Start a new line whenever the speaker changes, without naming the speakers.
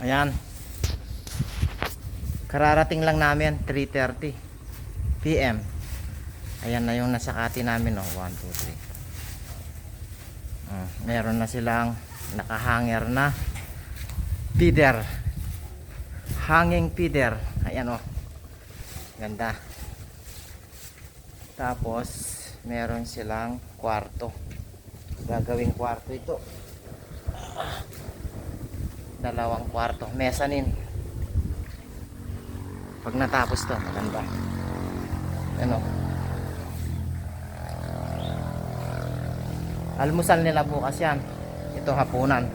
Ayan. Kararating lang namin, 3.30 PM. Ayan na yung nasakati namin, oh. 1, 2, 3. Mm, meron na silang nakahanger na feeder. Hanging feeder. Ayan, oh. Ganda. Tapos, meron silang kwarto. Gagawing kwarto ito. Dalawang kwarto. Mezzanine. Pag natapos to, maganda. Ano? Almusal nila bukas yan. Ito hapunan.